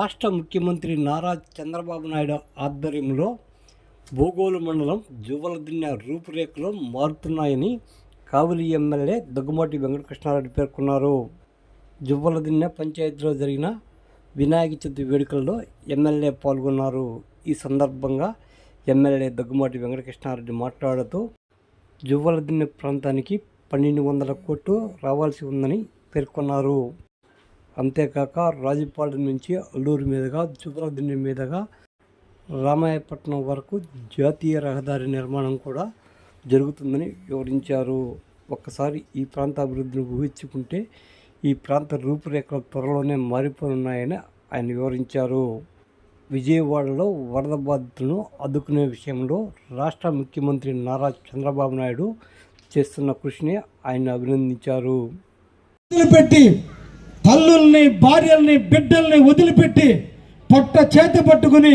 రాష్ట్ర ముఖ్యమంత్రి నారా చంద్రబాబు నాయుడు ఆధ్వర్యంలో భూగోళ మండలం జువలదిన్న రూపురేఖలు మారుతున్నాయని కావలి ఎమ్మెల్యే దగ్గుమాటి వెంకటకృష్ణారెడ్డి పేర్కొన్నారు. జువ్వలదిన్నె పంచాయతీలో జరిగిన వినాయక చవితి వేడుకల్లో ఎమ్మెల్యే పాల్గొన్నారు. ఈ సందర్భంగా ఎమ్మెల్యే దగ్గుమాటి వెంకటకృష్ణారెడ్డి మాట్లాడుతూ జువ్వలదిన్నె ప్రాంతానికి పన్నెండు వందల కోట్లు రావాల్సి ఉందని పేర్కొన్నారు. అంతేకాక రాజుపాలెం నుంచి అల్లూరు మీదుగా జువ్వలదిన్నె మీదుగా రామాయపట్నం వరకు జాతీయ రహదారి నిర్మాణం కూడా జరుగుతుందని వివరించారు. ఒక్కసారి ఈ ప్రాంత అభివృద్ధిని ఊహించుకుంటే ఈ ప్రాంత రూపురేఖలు త్వరలోనే మారిపోనున్నాయని ఆయన వివరించారు. విజయవాడలో వరద బాధితులను ఆదుకునే విషయంలో రాష్ట్ర ముఖ్యమంత్రి నారా చంద్రబాబు నాయుడు చేస్తున్న కృషిని ఆయన అభినందించారు. పెట్టి తల్లుల్ని భార్యల్ని బిడ్డల్ని వదిలిపెట్టి పొట్ట చేతి పట్టుకుని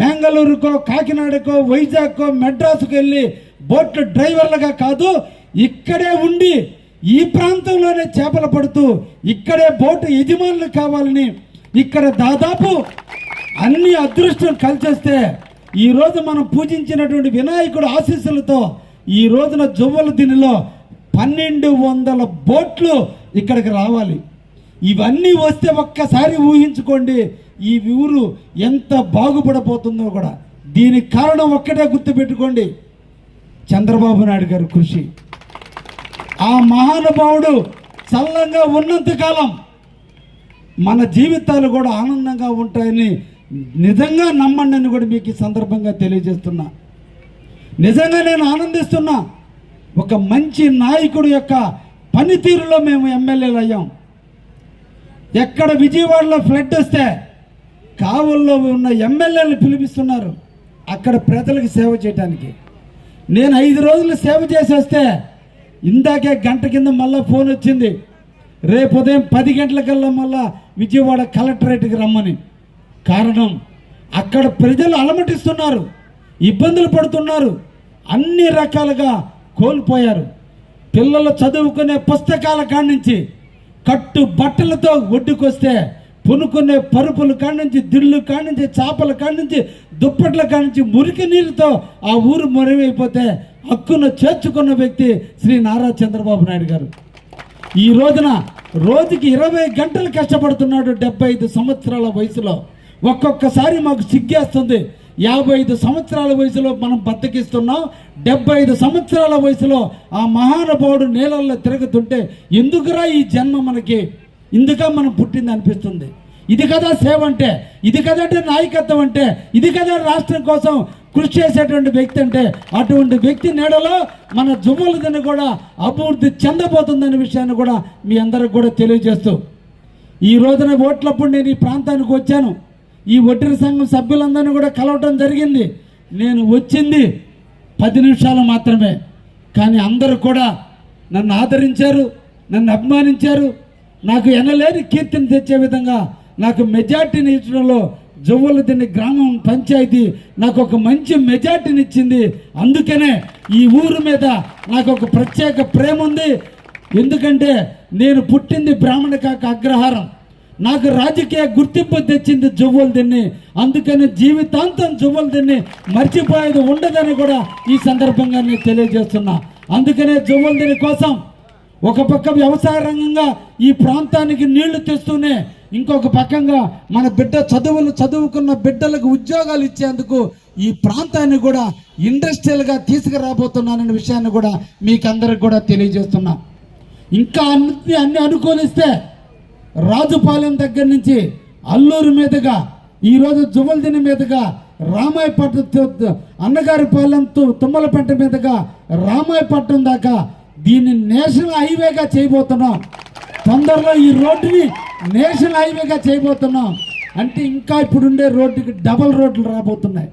మ్యాంగళూరుకో కాకినాడకో వైజాగ్కో మెడ్రాస్కు వెళ్ళి బోట్లు డ్రైవర్లుగా కాదు ఇక్కడే ఉండి ఈ ప్రాంతంలోనే చేపలు పడుతూ ఇక్కడే బోటు యజమానులు కావాలని ఇక్కడ దాదాపు అన్ని అదృష్టం కలిసేస్తే ఈరోజు మనం పూజించినటువంటి వినాయకుడు ఆశీస్సులతో ఈ రోజున జువ్వల దీనిలో పన్నెండు వందల బోట్లు ఇక్కడికి రావాలి. ఇవన్నీ వస్తే ఒక్కసారి ఊహించుకోండి ఈ ఊరు ఎంత బాగుపడబోతుందో కూడా. దీనికి కారణం ఒక్కటే గుర్తుపెట్టుకోండి. చంద్రబాబు నాయుడు గారు కృషి. ఆ మహానుభావుడు చల్లంగా ఉన్నంతకాలం మన జీవితాలు కూడా ఆనందంగా ఉంటాయని నిజంగా నమ్మండి అని కూడా మీకు ఈ సందర్భంగా తెలియజేస్తున్నా. నిజంగా నేను ఆనందిస్తున్నా ఒక మంచి నాయకుడు యొక్క పనితీరులో మేము ఎమ్మెల్యేలు అయ్యాం. ఎక్కడ విజయవాడలో ఫ్లడ్ వస్తే కావుల్లో ఉన్న ఎమ్మెల్యేలు పిలిపిస్తున్నారు అక్కడ ప్రజలకు సేవ చేయడానికి నేను ఐదు రోజులు సేవ చేసేస్తే ఇందాకే గంట కింద మళ్ళీ ఫోన్ వచ్చింది. రేపు ఉదయం పది గంటలకల్లా మళ్ళా విజయవాడ కలెక్టరేట్కి రమ్మని. కారణం అక్కడ ప్రజలు అలమటిస్తున్నారు ఇబ్బందులు పడుతున్నారు అన్ని రకాలుగా కోల్పోయారు. పిల్లలు చదువుకునే పుస్తకాల కాడి నుంచి కట్టు బట్టలతో ఒడ్డుకొస్తే పునుకునే పరుపులు కాడి నుంచి దిళ్ళు కాడి నుంచి చేపల కాడి నుంచి దుప్పట్ల కాడి నుంచి మురికి నీరుతో ఆ ఊరు మొరవైపోతే హక్కును చేర్చుకున్న వ్యక్తి శ్రీ నారా చంద్రబాబు నాయుడు గారు. ఈ రోజున రోజుకి ఇరవై గంటలు కష్టపడుతున్నాడు డెబ్బై ఐదు సంవత్సరాల వయసులో. ఒక్కొక్కసారి మాకు సిగ్గేస్తుంది. యాభై ఐదు సంవత్సరాల వయసులో మనం బద్దకిస్తున్నాం. డెబ్బై ఐదు సంవత్సరాల వయసులో ఆ మహానుభావుడు నీళ్ళల్లో తిరుగుతుంటే ఎందుకురా ఈ జన్మ మనకి? ఇందుక మనం పుట్టింది అనిపిస్తుంది. ఇది కదా సేవ అంటే ఇది కదంటే నాయకత్వం అంటే ఇది కదా రాష్ట్రం కోసం కృషి చేసేటువంటి వ్యక్తి అంటే అటువంటి వ్యక్తి నీడలో మన జువ్వలదని కూడా అభివృద్ధి చెందబోతుందనే విషయాన్ని కూడా మీ అందరికి కూడా తెలియజేస్తూ. ఈ రోజున ఓట్లప్పుడు నేను ఈ ప్రాంతానికి వచ్చాను. ఈ ఒడ్డరి సంఘం సభ్యులందరినీ కూడా కలవటం జరిగింది. నేను వచ్చింది పది నిమిషాలు మాత్రమే. కానీ అందరూ కూడా నన్ను ఆదరించారు నన్ను అభిమానించారు. నాకు ఎనలేని కీర్తిని తెచ్చే విధంగా నాకు మెజార్టీని ఇచ్చడంలో జవ్వలదిన్ని గ్రామం పంచాయతీ నాకు ఒక మంచి మెజార్టీని ఇచ్చింది. అందుకనే ఈ ఊరు మీద నాకు ఒక ప్రత్యేక ప్రేమ ఉంది ఎందుకంటే నేను పుట్టింది బ్రాహ్మణ కాక అగ్రహారం. నాకు రాజకీయ గుర్తింపు తెచ్చింది జువ్వలు తిన్ని అందుకని జీవితాంతం జువ్వలు తిన్ని మర్చిపోయేది ఉండదని కూడా ఈ సందర్భంగా నేను తెలియజేస్తున్నా. అందుకనే జువ్వలు తిని కోసం ఒక పక్క వ్యవసాయ రంగంగా ఈ ప్రాంతానికి నీళ్ళు తెస్తూనే ఇంకొక పక్కంగా మన బిడ్డ చదువులు చదువుకున్న బిడ్డలకు ఉద్యోగాలు ఇచ్చేందుకు ఈ ప్రాంతాన్ని కూడా ఇండస్ట్రియల్గా తీసుకురాబోతున్నాననే విషయాన్ని కూడా మీకు అందరికి కూడా తెలియజేస్తున్నా. ఇంకా అన్ని అన్ని అనుకూలిస్తే రాజుపాలెం దగ్గర నుంచి అల్లూరు మీదుగా ఈరోజు జువల్దిని మీదుగా రామాయపట్నం అన్నగారి పాలెం తుమ్మలపేట మీదుగా రామాయపట్నం దాకా దీన్ని నేషనల్ హైవేగా చేయబోతున్నాం. తొందరలో ఈ రోడ్డుని నేషనల్ హైవేగా చేయబోతున్నాం. అంటే ఇంకా ఇప్పుడుండే రోడ్డుకి డబల్ రోడ్లు రాబోతున్నాయి.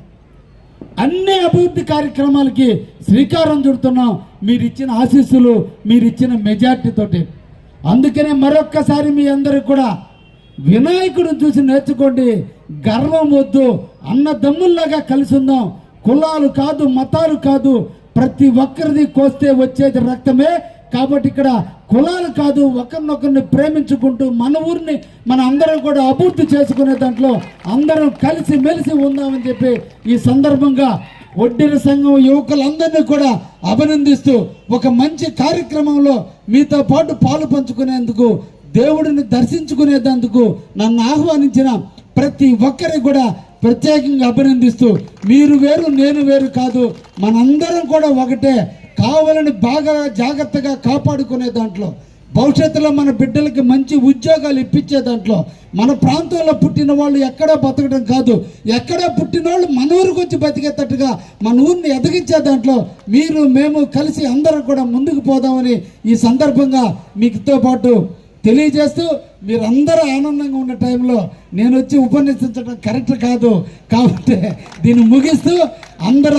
అన్ని అభివృద్ధి కార్యక్రమాలకి శ్రీకారం చుడుతున్నాం. మీరు ఇచ్చిన ఆశీస్సులు మీరు ఇచ్చిన మెజార్టీ అందుకనే మరొక్కసారి మీ అందరికి కూడా వినాయకుడు చూసి నేర్చుకోండి. గర్వం వద్దు. అన్నదమ్ముల్లాగా కలిసి ఉందాం. కులాలు కాదు మతాలు కాదు. ప్రతి ఒక్కరిది కోస్తే వచ్చేది రక్తమే. కాబట్టి ఇక్కడ కులాలు కాదు ఒకరినొకరిని ప్రేమించుకుంటూ మన ఊరిని మన అందరం కూడా అభివృద్ధి చేసుకునే దాంట్లో అందరం కలిసి మెలిసి ఉందామని చెప్పి ఈ సందర్భంగా ఒడ్డిన సంఘం యువకులందరినీ కూడా అభినందిస్తూ ఒక మంచి కార్యక్రమంలో మీతో పాటు పాలు పంచుకునేందుకు దేవుడిని దర్శించుకునేందుకు నన్ను ఆహ్వానించిన ప్రతి ఒక్కరికి కూడా ప్రత్యేకంగా అభినందిస్తూ మీరు వేరు నేను వేరు కాదు మనందరం కూడా ఒకటే కావాలని బాగా జాగ్రత్తగా కాపాడుకునే దాంట్లో. భవిష్యత్తులో మన బిడ్డలకి మంచి ఉద్యోగాలు ఇప్పించే దాంట్లో మన ప్రాంతంలో పుట్టిన వాళ్ళు ఎక్కడా బతకడం కాదు. ఎక్కడా పుట్టిన వాళ్ళు మన ఊరికి వచ్చి బతికేటట్టుగా మన ఊరిని ఎదిగించే దాంట్లో మీరు మేము కలిసి అందరం కూడా ముందుకు పోదామని ఈ సందర్భంగా మీతో పాటు తెలియజేస్తూ మీరందరూ ఆనందంగా ఉన్న టైంలో నేను వచ్చి ఉపన్యసించడం కరెక్ట్ కాదు. కాబట్టి దీన్ని ముగిస్తూ అందరూ